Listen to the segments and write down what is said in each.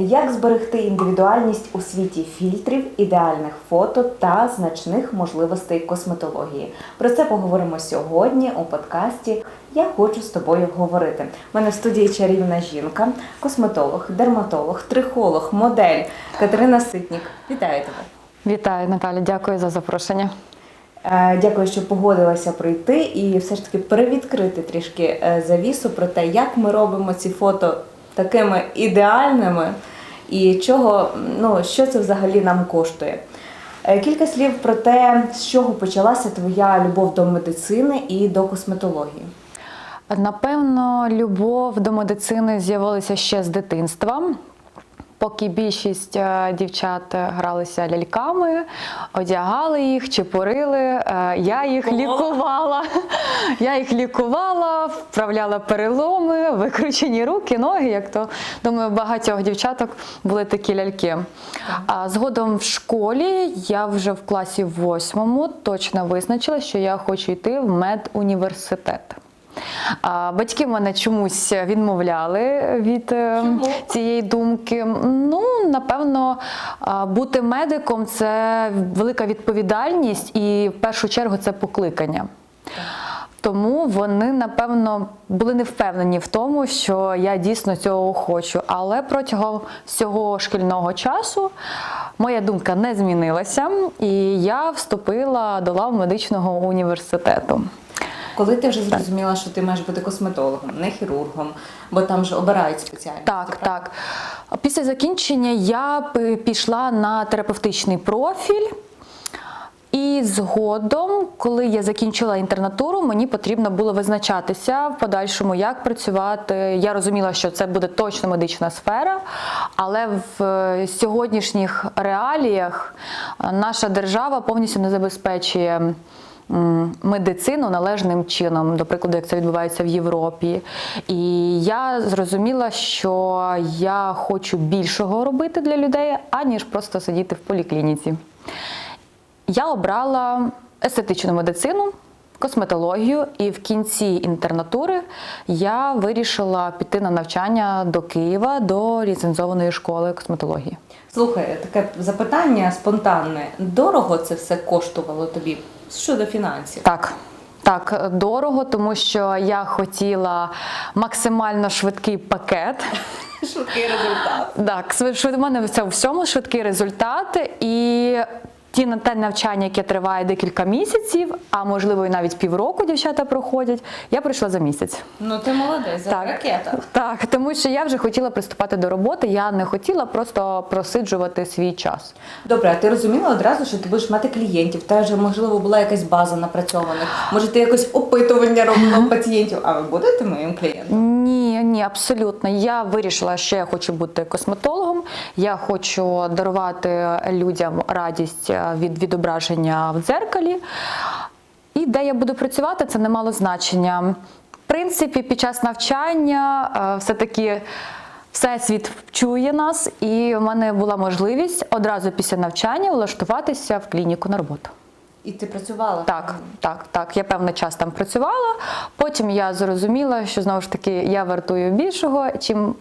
Як зберегти індивідуальність у світі фільтрів, ідеальних фото та значних можливостей косметології? Про це поговоримо сьогодні у подкасті Я хочу з тобою говорити. У мене в студії чарівна жінка, косметолог, дерматолог, трихолог, модель Катерина Ситнік. Вітаю тебе! Вітаю, Наталя, дякую за запрошення. Е, Дякую, що погодилася прийти і все ж таки перевідкрити трішки е, завісу про те, як ми робимо ці фото такими ідеальними і чого, ну, що це взагалі нам коштує. Е, Кілька слів про те, з чого почалася твоя любов до медицини і до косметології. Напевно, любов до медицини з'явилася ще з дитинства. Поки більшість е, дівчат гралися ляльками, одягали їх, чепурили, е, я їх лікувала. Я їх лікувала, вправляла переломи, викручені руки, ноги. Як то думаю, багатьох дівчаток були такі ляльки. А згодом в школі я вже в класі восьмому точно визначила, що я хочу йти в медуніверситет. А батьки мене чомусь відмовляли від е, Чому? цієї думки. Ну, напевно, бути медиком це велика відповідальність, і в першу чергу це покликання. Тому вони, напевно, були не впевнені в тому, що я дійсно цього хочу. Але протягом всього шкільного часу моя думка не змінилася, і я вступила до лав медичного університету. Коли ти вже зрозуміла, що ти маєш бути косметологом, не хірургом, бо там же обирають спеціальність. Так, так. Після закінчення я пішла на терапевтичний профіль. І згодом, коли я закінчила інтернатуру, мені потрібно було визначатися в подальшому, як працювати. Я розуміла, що це буде точно медична сфера, але в е, сьогоднішніх реаліях е, наша держава повністю не забезпечує медицину належним чином, до прикладу, як це відбувається в Європі. І я зрозуміла, що я хочу більшого робити для людей, аніж просто сидіти в поліклініці. Я обрала естетичну медицину, косметологію, і в кінці інтернатури я вирішила піти на навчання до Києва до ліцензованої школи косметології. Слухай, таке запитання спонтанне. Дорого це все коштувало тобі щодо фінансів? Так. Так, дорого, тому що я хотіла максимально швидкий пакет. Швидкий результат. Так, у мене у всьому швидкий результат. І ті на те навчання, яке триває декілька місяців, а можливо і навіть півроку дівчата проходять, я прийшла за місяць. Ну ти молодець, за ракета. Так, тому що я вже хотіла приступати до роботи, я не хотіла просто просиджувати свій час. Добре, а ти розуміла одразу, що ти будеш мати клієнтів? Та вже можливо була якась база напрацьована. Може, ти якось опитування робила пацієнтів, а ви будете моїм клієнтом? Ні, ні, абсолютно. Я вирішила, що я хочу бути косметологом. Я хочу дарувати людям радість від відображення в дзеркалі. І де я буду працювати, це не мало значення. В принципі, під час навчання е, все-таки всесвіт чує нас, і в мене була можливість одразу після навчання влаштуватися в клініку на роботу. І ти працювала? Так, так, так. Я певний час там працювала. Потім я зрозуміла, що знову ж таки я вартую більшого, чим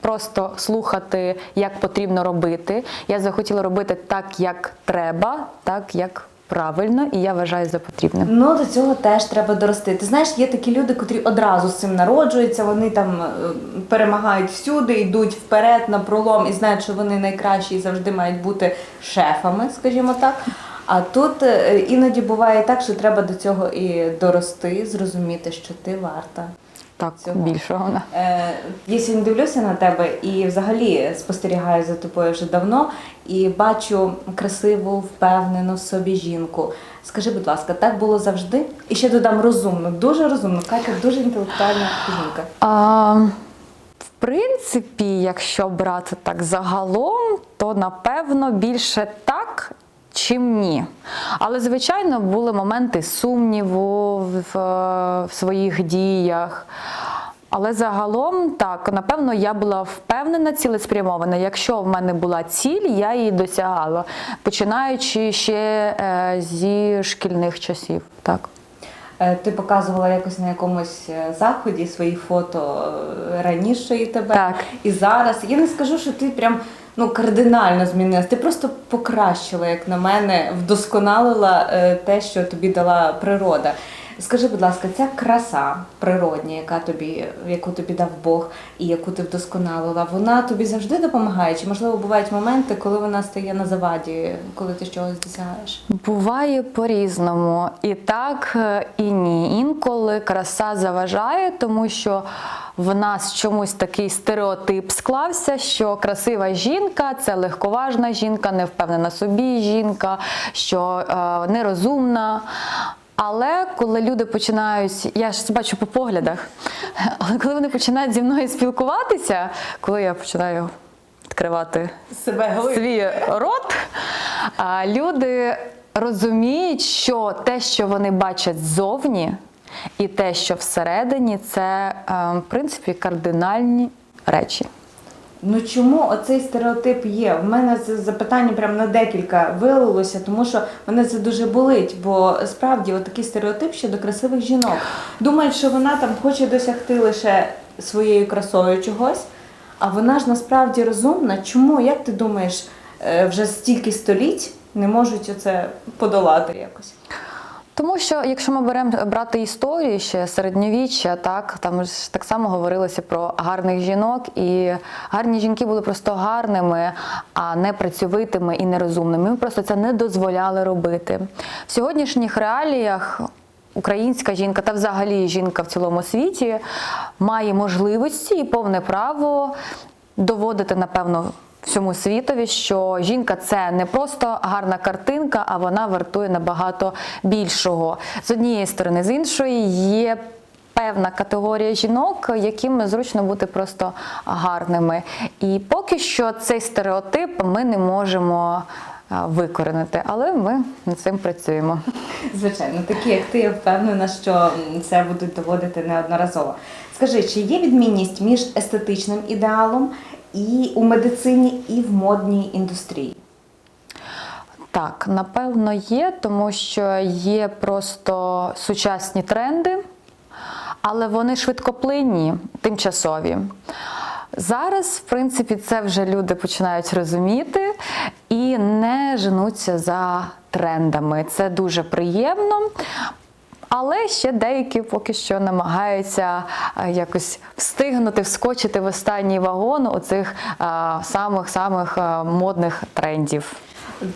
просто слухати, як потрібно робити. Я захотіла робити так, як треба, так як правильно, і я вважаю за потрібне. Ну, до цього теж треба дорости. Ти знаєш, є такі люди, котрі одразу з цим народжуються, вони там е, перемагають всюди, йдуть вперед на пролом і знають, що вони найкращі і завжди мають бути шефами, скажімо так. А тут е, іноді буває так, що треба до цього і дорости, зрозуміти, що ти варта. Так, Цього. більшого. да. Е, я сьогодні дивлюся на тебе і взагалі спостерігаю за тобою вже давно і бачу красиву, впевнену в собі жінку. Скажи, будь ласка, так було завжди? І ще додам розумно, дуже розумно. Катя дуже інтелектуальна жінка. А, в принципі, якщо брати так загалом, то напевно більше так. Чим ні. Але, звичайно, були моменти сумніву в, в своїх діях. Але загалом, так, напевно, я була впевнена, цілеспрямована. Якщо в мене була ціль, я її досягала, починаючи ще е, зі шкільних часів. Так. Е, Ти показувала якось на якомусь е, заході свої фото е, раніше і тебе Так. і зараз. Я не скажу, що ти прям ну кардинально змінилась. Ти просто покращила, як на мене, вдосконалила е, те, що тобі дала природа. Скажи, будь ласка, ця краса природня, яка тобі, яку тобі дав Бог і яку ти вдосконалила, вона тобі завжди допомагає? Чи можливо бувають моменти, коли вона стає на заваді, коли ти чогось досягаєш? Буває по-різному. І так, е, і ні. Інколи краса заважає, тому що в нас чомусь такий стереотип склався, що красива жінка це легковажна жінка, невпевнена собі жінка, що е, нерозумна. Але коли люди починають, я ж це бачу по поглядах, але коли вони починають зі мною спілкуватися, коли я починаю відкривати Себе свій рот, люди розуміють, що те, що вони бачать ззовні, і те, що всередині, це е, в принципі кардинальні речі. Ну чому оцей стереотип є? В мене це запитання прям на декілька вилилося, тому що мене це дуже болить, бо справді от такий стереотип щодо красивих жінок. Думають, що вона там хоче досягти лише своєю красою чогось, а вона ж насправді розумна. Чому, як ти думаєш, е, вже стільки століть не можуть оце подолати якось? Тому що якщо ми беремо брати історію ще середньовіччя, так там ж так само говорилося про гарних жінок, і гарні жінки були просто гарними, а не працьовитими і нерозумними. Ми просто це не дозволяли робити. В сьогоднішніх реаліях. Українська жінка та взагалі жінка в цілому світі має можливості і повне право доводити, напевно, всьому світові, що жінка це не просто гарна картинка, а вона вартує набагато більшого. З однієї сторони, з іншої є. Певна категорія жінок, яким зручно бути просто гарними. І поки що цей стереотип ми не можемо викоренити, але ми над цим працюємо. Звичайно, такі як ти, я впевнена, що це будуть доводити неодноразово. Скажи, чи є відмінність між естетичним ідеалом і у медицині, і в модній індустрії? Так, напевно, є, тому що є просто сучасні тренди, але вони швидкоплинні, тимчасові. Зараз, в принципі, це вже люди починають розуміти і не женуться за трендами. Це дуже приємно. Але ще деякі поки що намагаються е, якось встигнути вскочити в останній вагон у цих самих-самих модних трендів.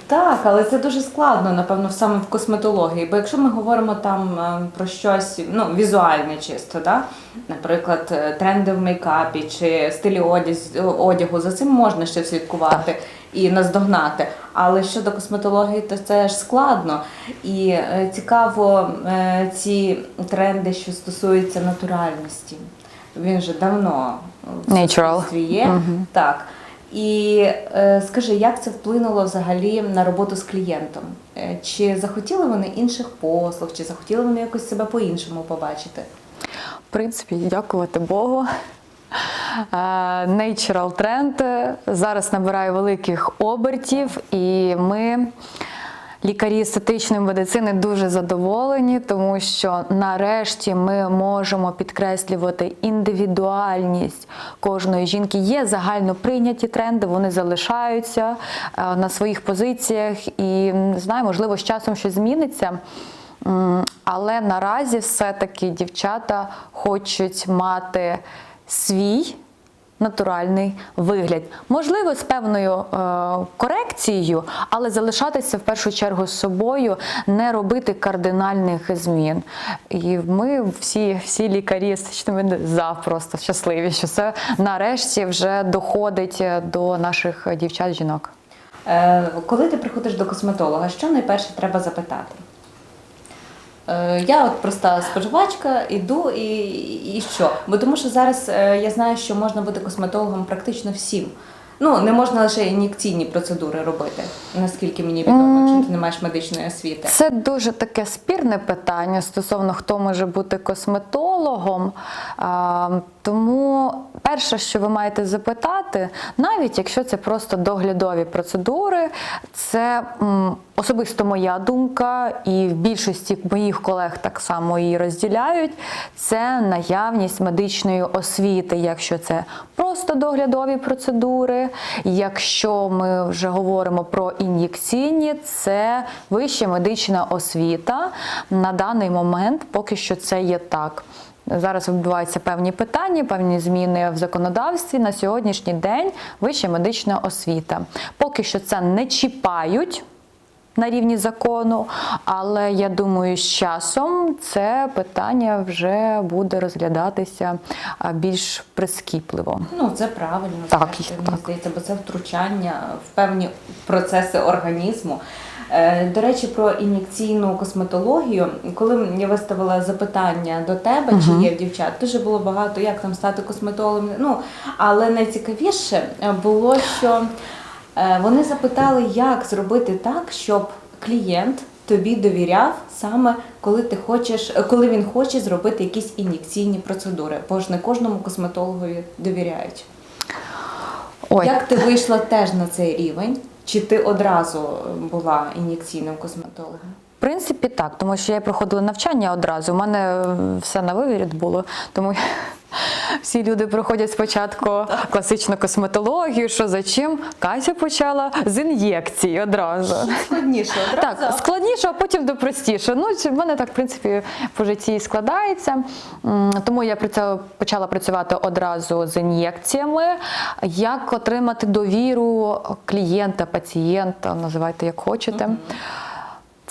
Так, але це дуже складно, напевно, саме в косметології. Бо якщо ми говоримо там е, про щось ну, візуальне чисто, да? наприклад, е, тренди в мейкапі чи стилі одягу, за цим можна ще слідкувати і наздогнати. Але щодо косметології, то це ж складно. І е, цікаво ці тренди, що стосуються натуральності. Він вже давно в Natural. суспільстві є. Так. І е, скажи, як це вплинуло взагалі на роботу з клієнтом? Е, Чи захотіли вони інших послуг, чи захотіли вони якось себе по-іншому побачити? В принципі, дякувати Богу. Е, Natural тренд зараз набирає великих обертів, і ми, лікарі естетичної медицини, дуже задоволені, тому що нарешті ми можемо підкреслювати індивідуальність кожної жінки. Є загально прийняті тренди, вони залишаються е, на своїх позиціях, і знаю, можливо, з часом щось зміниться. Але наразі все-таки дівчата хочуть мати свій натуральний вигляд. Можливо, з певною е, корекцією, але залишатися в першу чергу з собою, не робити кардинальних змін. І ми всі, всі лікарі медицини за просто щасливі, що це нарешті вже доходить до наших дівчат-жінок. Е, Коли ти приходиш до косметолога, що найперше треба запитати? Е, Я от проста споживачка, іду і, і що? Бо тому що зараз е, я знаю, що можна бути косметологом практично всім. Ну, не можна лише ін'єкційні процедури робити, наскільки мені відомо, якщо ти не маєш медичної освіти. Це дуже таке спірне питання стосовно хто може бути косметологом. Тому перше, що ви маєте запитати, навіть якщо це просто доглядові процедури, це особисто моя думка, і в більшості моїх колег так само її розділяють. Це наявність медичної освіти, якщо це просто доглядові процедури. Якщо ми вже говоримо про ін'єкційні, це вища медична освіта. На даний момент поки що це є так. Зараз відбуваються певні питання, певні зміни в законодавстві. На сьогоднішній день вища медична освіта. Поки що це не чіпають на рівні закону, але я думаю, з часом це питання вже буде розглядатися більш прискіпливо. Ну, це правильно, Так, так. мені здається, бо це втручання в певні процеси організму. Е, До речі, про ін'єкційну косметологію, коли я виставила запитання до тебе, чи є в дівчат, дуже було багато, як там стати косметологом. Ну, але найцікавіше е, було, що е, вони запитали, як зробити так, щоб клієнт тобі довіряв саме коли ти хочеш, коли він хоче зробити якісь ін'єкційні процедури, бо ж не кожному косметологові довіряють. Ой, Як ти вийшла теж на цей рівень? Чи ти одразу була ін'єкційним косметологом? В принципі, так, тому що я проходила навчання одразу. У мене е, все на вивірі було, тому всі люди проходять спочатку класичну косметологію, що за чим. Кася почала з ін'єкцій одразу. Складніше Так, складніше, а потім до простіше. Ну, в мене так, в принципі, по житті і складається. Тому я почала працювати одразу з ін'єкціями. Як отримати довіру клієнта, пацієнта, називайте як хочете.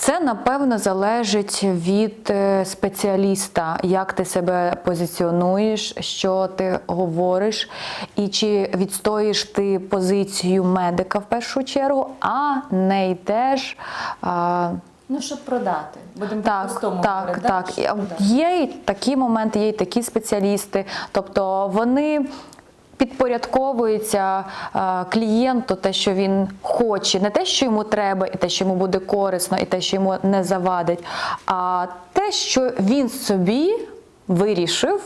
Це напевно залежить від е, спеціаліста, як ти себе позиціонуєш, що ти говориш, і чи відстоїш ти позицію медика в першу чергу, а не йдеш. А, Ну, щоб продати. Будемо так, по-простому так, говорити, так. Продати. Є і такі моменти, є і такі спеціалісти. Тобто вони підпорядковуються е, клієнту те, що він хоче, не те, що йому треба, і те, що йому буде корисно, і те, що йому не завадить, а те, що він собі вирішив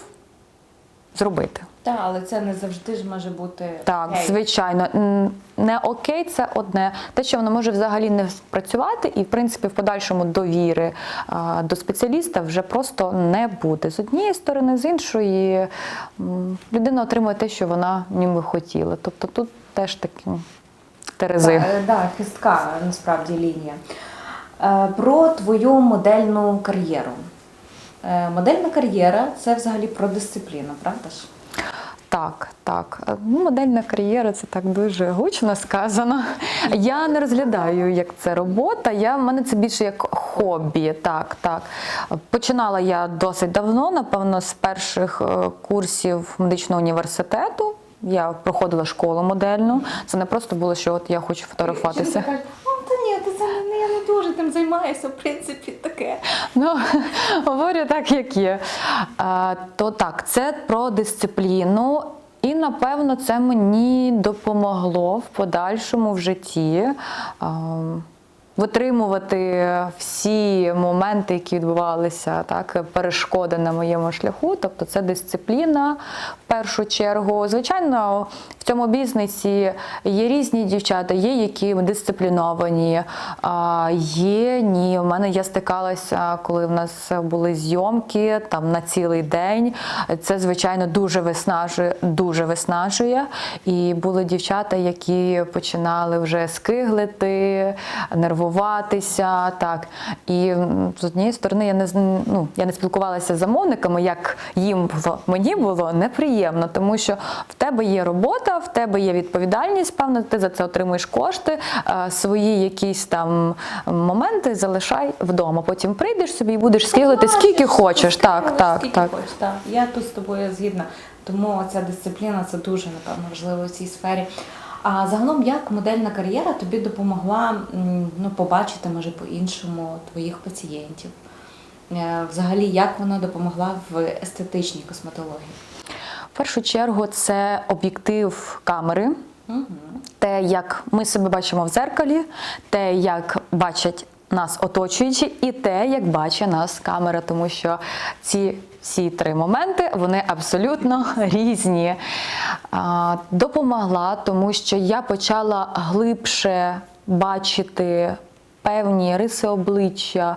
зробити. Так, але це не завжди ж може бути. Так, окей. звичайно, не окей, це одне. Те, що воно може взагалі не спрацювати, і в принципі в подальшому довіри а, до спеціаліста вже просто не буде. З однієї сторони, з іншої людина отримує те, що вона ніби хотіла. Тобто тут теж такі терези. Так, е, да, хистка насправді лінія. Е, Про твою модельну кар'єру. Е, Модельна кар'єра це взагалі про дисципліну, правда ж? Так, так. Ну, модельна кар'єра це так дуже гучно сказано. Я не розглядаю, як це робота. Я, в мене це більше як хобі. Так, так. Починала я досить давно, напевно, з перших е, курсів медичного університету. Я проходила школу модельну. Це не просто було, що от я хочу фотографуватися. Жінка каже, «О, та ні, ти це дуже тим займаюся, в принципі, таке. Ну, говорю так, як є. А, то так, це про дисципліну. І напевно це мені допомогло в подальшому в житті витримувати всі моменти, які відбувалися, так, перешкоди на моєму шляху. Тобто це дисципліна в першу чергу. Звичайно, в цьому бізнесі є різні дівчата, є які дисципліновані, є ні. У мене я стикалася, коли в нас були зйомки там на цілий день. Це звичайно дуже виснажує, дуже виснажує. І були дівчата, які починали вже скиглити, нервуватися. Так і з однієї сторони я не ну, я не спілкувалася з замовниками, як їм було. Мені було неприємно, тому що в тебе є робота, в тебе є відповідальність, певно, ти за це отримуєш кошти, е, свої якісь там моменти залишай вдома. Потім прийдеш собі і будеш скиглити скільки хочеш. Так, так, Скільки так. хочеш, так. Я тут з тобою згідна. Тому ця дисципліна це дуже напевно важливо в цій сфері. А загалом, як модельна кар'єра тобі допомогла ну, побачити, може, по-іншому твоїх пацієнтів? Е, Взагалі, як вона допомогла в естетичній косметології? В першу чергу це об'єктив камери. Угу. те, як ми себе бачимо в зеркалі, те, як бачать нас оточуючі, і те, як бачить нас камера, тому що ці всі три моменти вони абсолютно різні. Допомогла, тому що я почала глибше бачити певні риси обличчя,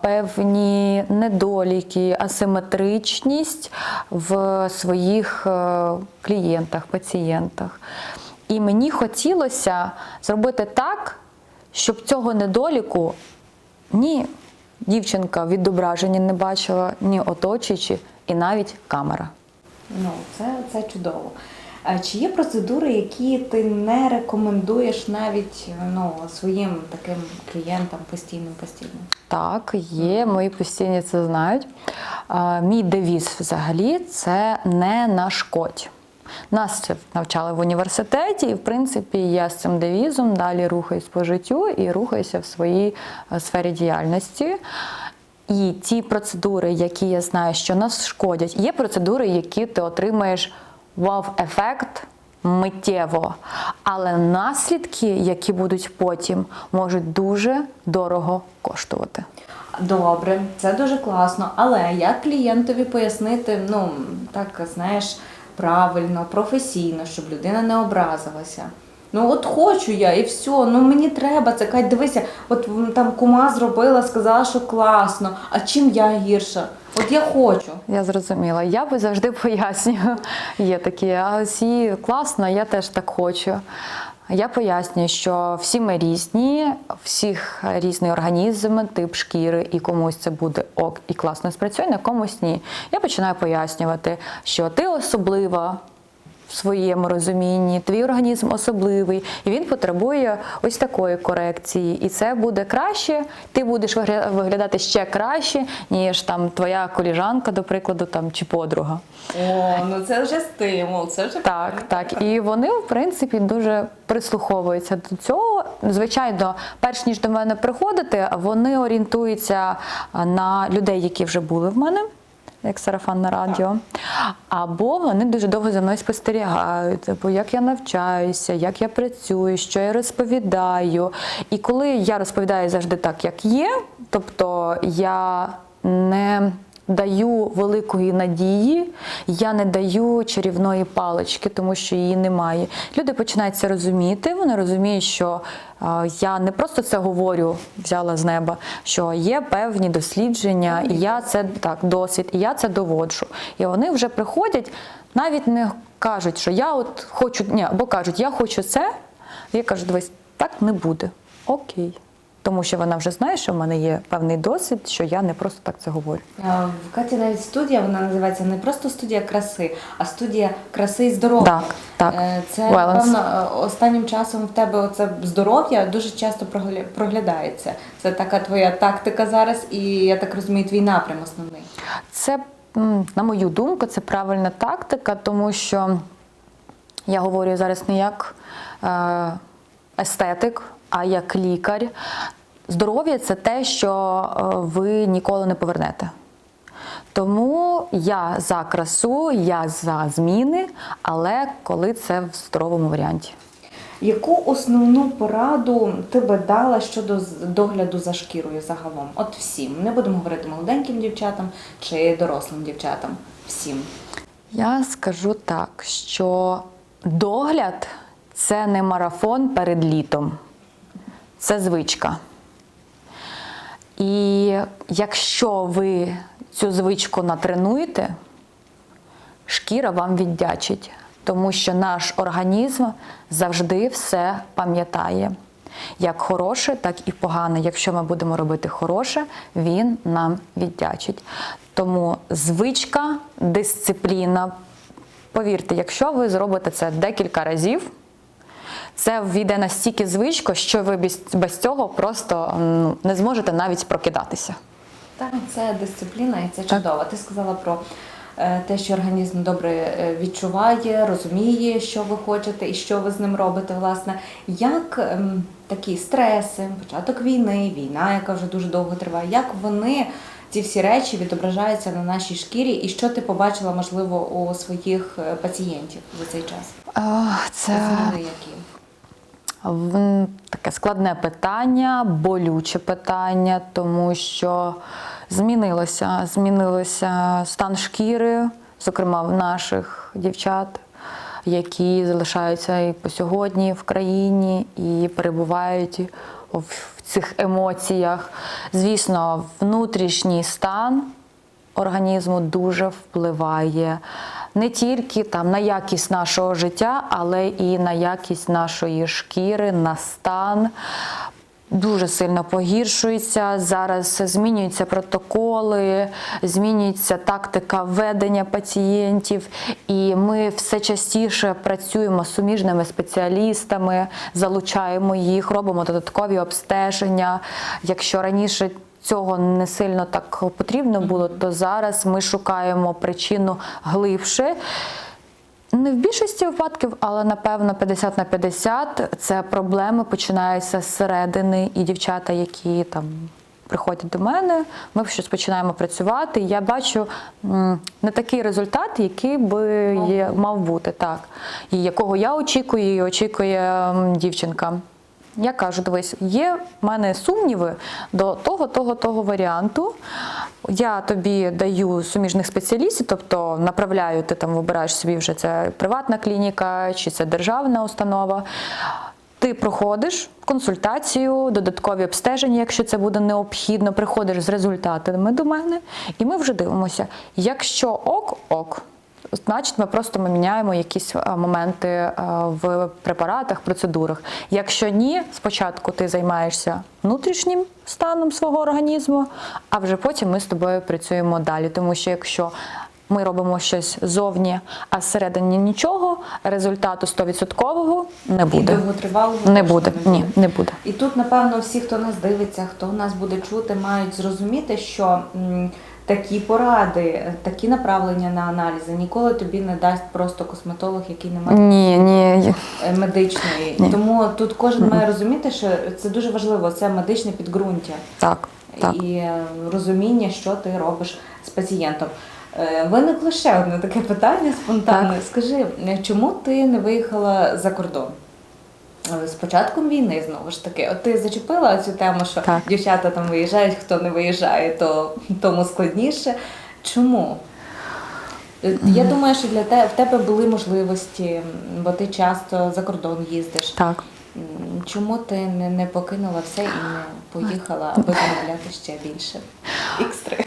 певні недоліки, асиметричність в своїх е, клієнтах, пацієнтах. І мені хотілося зробити так, щоб цього недоліку ні дівчинка в відображенні не бачила, ні оточуючі, і навіть камера. Ну, це, це чудово. Чи є процедури, які ти не рекомендуєш навіть ну, своїм таким клієнтам постійним постійно? Так, є, мої постійні це знають. Мій девіз взагалі це не нашкодь. Нас це навчали в університеті, і в принципі я з цим девізом далі рухаюсь по життю і рухаюся в своїй е, сфері діяльності. І ті процедури, які я знаю, що нас шкодять, є процедури, які ти отримаєш вау-ефект миттєво. Але наслідки, які будуть потім, можуть дуже дорого коштувати. Добре, це дуже класно. Але як клієнтові пояснити, ну так знаєш, правильно, професійно, щоб людина не образилася. Ну от хочу я і все, ну мені треба це. Кать, дивися, от там кума зробила, сказала, що класно. А чим я гірша? От я хочу. Я зрозуміла. Я би завжди пояснюю. Є такі, а всі класно, я теж так хочу. Я пояснюю, що всі ми різні, всіх різний організм, тип шкіри, і комусь це буде ок і класно спрацює, на комусь ні. Я починаю пояснювати, що ти особлива в своєму розумінні, твій організм особливий, і він потребує ось такої корекції. І це буде краще. Ти будеш вигля- виглядати ще краще, ніж там твоя коліжанка, до прикладу, там чи подруга. О, ну це вже стимул, це вже Так, так. І вони, в принципі, дуже прислуховуються до цього. Звичайно, перш ніж до мене приходити, вони орієнтуються на людей, які вже були в мене. Як сарафан на радіо, або вони дуже довго за мною спостерігають, або як я навчаюся, як я працюю, що я розповідаю. І коли я розповідаю завжди так, як є, тобто я не даю великої надії, я не даю чарівної палички, тому що її немає. Люди починають це розуміти. Вони розуміють, що е, я не просто це говорю, взяла з неба, що є певні дослідження, і я це так, досвід, і я це доводжу. І вони вже приходять, навіть не кажуть, що я от хочу, ні, або кажуть, я хочу це. Я кажу, дивись, так не буде. Окей. Тому що вона вже знає, що в мене є певний досвід, що я не просто так це говорю. В Каті навіть студія, вона називається не просто студія краси, а студія краси і здоров'я. Так, так. Е, Це, напевно, е, останнім часом в тебе оце здоров'я дуже часто прогля- проглядається. Це така твоя тактика зараз, і я так розумію, твій напрям основний. Це, на мою думку, це правильна тактика, тому що я говорю зараз не як е, естетик, а як лікар. Здоров'я це те, що е, ви ніколи не повернете. Тому я за красу, я за зміни, але коли це в здоровому варіанті. Яку основну пораду ти би дала щодо догляду за шкірою загалом? От всім. Не будемо говорити молоденьким дівчатам чи дорослим дівчатам. Всім. Я скажу так, що догляд це не марафон перед літом, це звичка. І якщо ви цю звичку натренуєте, шкіра вам віддячить, тому що наш організм завжди все пам'ятає. Як хороше, так і погане. Якщо ми будемо робити хороше, він нам віддячить. Тому звичка, дисципліна. Повірте, якщо ви зробите це декілька разів, це війде настільки звичко, що ви без, цього просто не зможете навіть прокидатися. Так, це дисципліна і це чудово. Ти сказала про е, те, що організм добре е, відчуває, розуміє, що ви хочете і що ви з ним робите. Власне, як ем, такі стреси, початок війни, війна, яка вже дуже довго триває, як вони. Ці всі речі відображаються на нашій шкірі, і що ти побачила, можливо, у своїх е, пацієнтів за цей час? А, Це які? Таке складне питання, болюче питання, тому що Змінилося, змінилося стан шкіри, зокрема в наших дівчат, які залишаються і по сьогодні в країні і перебувають в цих емоціях. Звісно, внутрішній стан організму дуже впливає не тільки там на якість нашого життя, але і на якість нашої шкіри, на стан. Дуже сильно погіршується. Зараз змінюються протоколи, змінюється тактика ведення пацієнтів, і ми все частіше працюємо з суміжними спеціалістами, залучаємо їх, робимо додаткові обстеження. Якщо раніше цього не сильно так потрібно було, то зараз ми шукаємо причину глибше. Не в більшості випадків, але напевно 50 на 50 це проблеми починаються зсередини, і дівчата, які там приходять до мене, ми щось починаємо працювати. Я бачу не такий результат, який би є, мав бути, так, і якого я очікую, і очікує дівчинка. Я кажу, дивись, є в мене сумніви до того, того, того варіанту. Я тобі даю суміжних спеціалістів, тобто направляю, ти там вибираєш собі вже це приватна клініка чи це державна установа. Ти проходиш консультацію, додаткові обстеження, якщо це буде необхідно, приходиш з результатами до мене, і ми вже дивимося. Якщо ок, ок. Значить, ми просто ми міняємо якісь моменти в препаратах, процедурах. Якщо ні, спочатку ти займаєшся внутрішнім станом свого організму, а вже потім ми з тобою працюємо далі. Тому що якщо ми робимо щось зовні, а всередині нічого, результату 100% не І довготривалого Не буде. Ні, не буде. І тут, напевно, всі, хто нас дивиться, хто нас буде чути, мають зрозуміти, що такі поради, такі направлення на аналізи ніколи тобі не дасть просто косметолог, який не має Ні, ні. е, медичної. Ні. Тому тут кожен має розуміти, що це дуже важливо, це медичне підґрунтя Так, так. і е, розуміння, що ти робиш з пацієнтом. Е, Виникло ще одне таке питання спонтанне. Скажи, е, чому ти не виїхала за кордон? Е, З початком війни знову ж таки, от ти зачепила цю тему, що Так. дівчата там виїжджають, хто не виїжджає, то тому складніше. Чому? Е, Я думаю, що для тебе в тебе були можливості, бо ти часто за кордон їздиш. Так. Чому ти не, не покинула все і не поїхала, аби замовляти ще більше? Ікстри.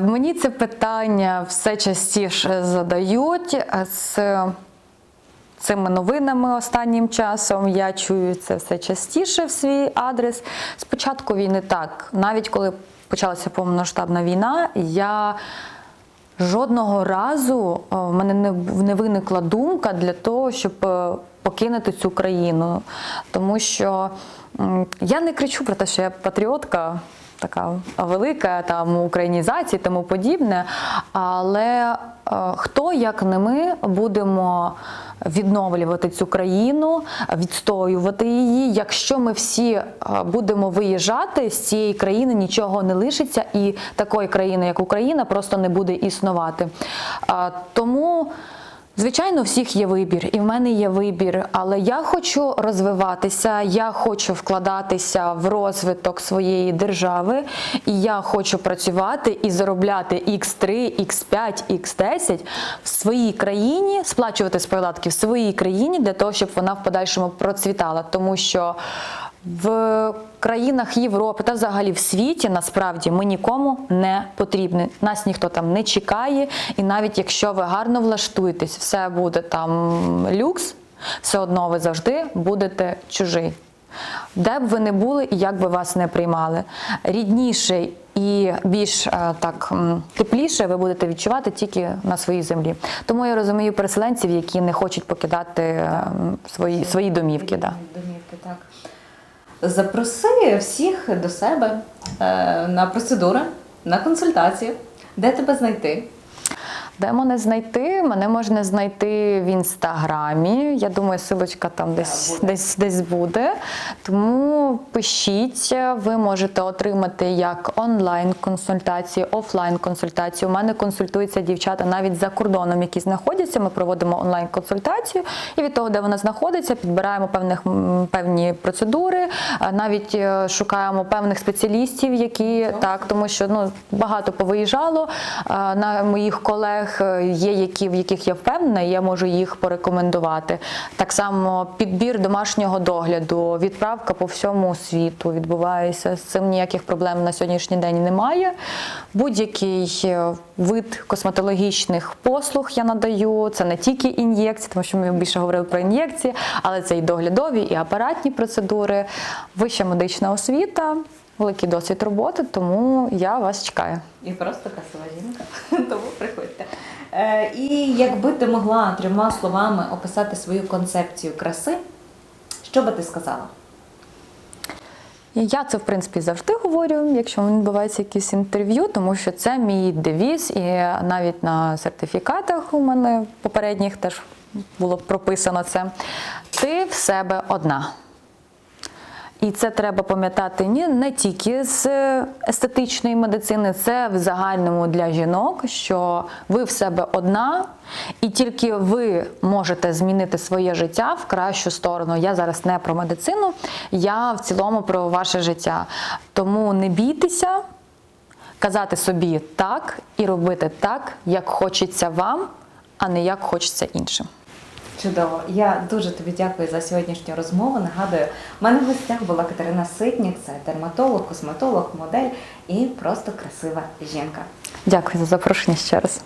Мені це питання все частіше задають е, з цими новинами останнім часом. Я чую це все частіше в свій адрес. Спочатку війни так, навіть коли почалася повномасштабна війна, я. Жодного разу е, в мене не, виникла думка для того, щоб е, покинути цю країну. Тому що я не кричу про те, що я патріотка, така велика там українізація і тому подібне. Але е, хто, як не ми, будемо відновлювати цю країну, відстоювати її. Якщо ми всі е, будемо виїжджати з цієї країни, нічого не лишиться, і такої країни, як Україна, просто не буде існувати. А, Тому. Звичайно, всіх є вибір, і в мене є вибір, але я хочу розвиватися, я хочу вкладатися в розвиток своєї держави, і я хочу працювати і заробляти X3, X5, X10 в своїй країні, сплачувати податки в своїй країні для того, щоб вона в подальшому процвітала. Тому що в країнах Європи та взагалі в світі насправді ми нікому не потрібні. Нас ніхто там не чекає, і навіть якщо ви гарно влаштуєтесь, все буде там люкс, все одно ви завжди будете чужий. Де б ви не були і як би вас не приймали. Рідніше і більш е, так тепліше ви будете відчувати тільки на своїй землі. Тому я розумію переселенців, які не хочуть покидати е, свої, свої домівки. Домівки, так. Запроси всіх до себе е, на процедури, на консультацію. Де тебе знайти? Де мене знайти? Мене можна знайти в інстаграмі. Я думаю, силочка там десь, буде. десь, десь буде. Тому пишіть, ви можете отримати як онлайн-консультації, офлайн-консультації. У мене консультуються дівчата навіть за кордоном, які знаходяться. Ми проводимо онлайн-консультацію, і від того, де вона знаходиться, підбираємо певних певні процедури, навіть е, шукаємо певних спеціалістів, які так, тому що ну багато повиїжджало. На моїх колег е, є які, в яких я впевнена, і я можу їх порекомендувати. Так само підбір домашнього догляду, відправка по всьому світу відбувається. З цим ніяких проблем на сьогоднішній день немає. Будь-який е, вид косметологічних послуг я надаю. Це не тільки ін'єкції, тому що ми більше говорили про ін'єкції, але це і доглядові, і апаратні процедури, вища медична освіта, великий досвід роботи, тому я вас чекаю. І просто красива жінка. Тому приходьте. Е, і якби ти могла трьома словами описати свою концепцію краси, що би ти сказала? Я це в принципі завжди говорю, якщо відбувається якесь інтерв'ю, тому що це мій девіз, і навіть на сертифікатах у мене попередніх теж було прописано це. Ти в себе одна. І це треба пам'ятати ні не тільки з естетичної медицини, це в загальному для жінок, що ви в себе одна, і тільки ви можете змінити своє життя в кращу сторону. Я зараз не про медицину, я в цілому про ваше життя. Тому не бійтеся казати собі так і робити так, як хочеться вам, а не як хочеться іншим. Чудово. Я дуже тобі дякую за сьогоднішню розмову. Нагадую, в мене в гостях була Катерина Ситнік, це дерматолог, косметолог, модель і просто красива жінка. Дякую за запрошення ще раз.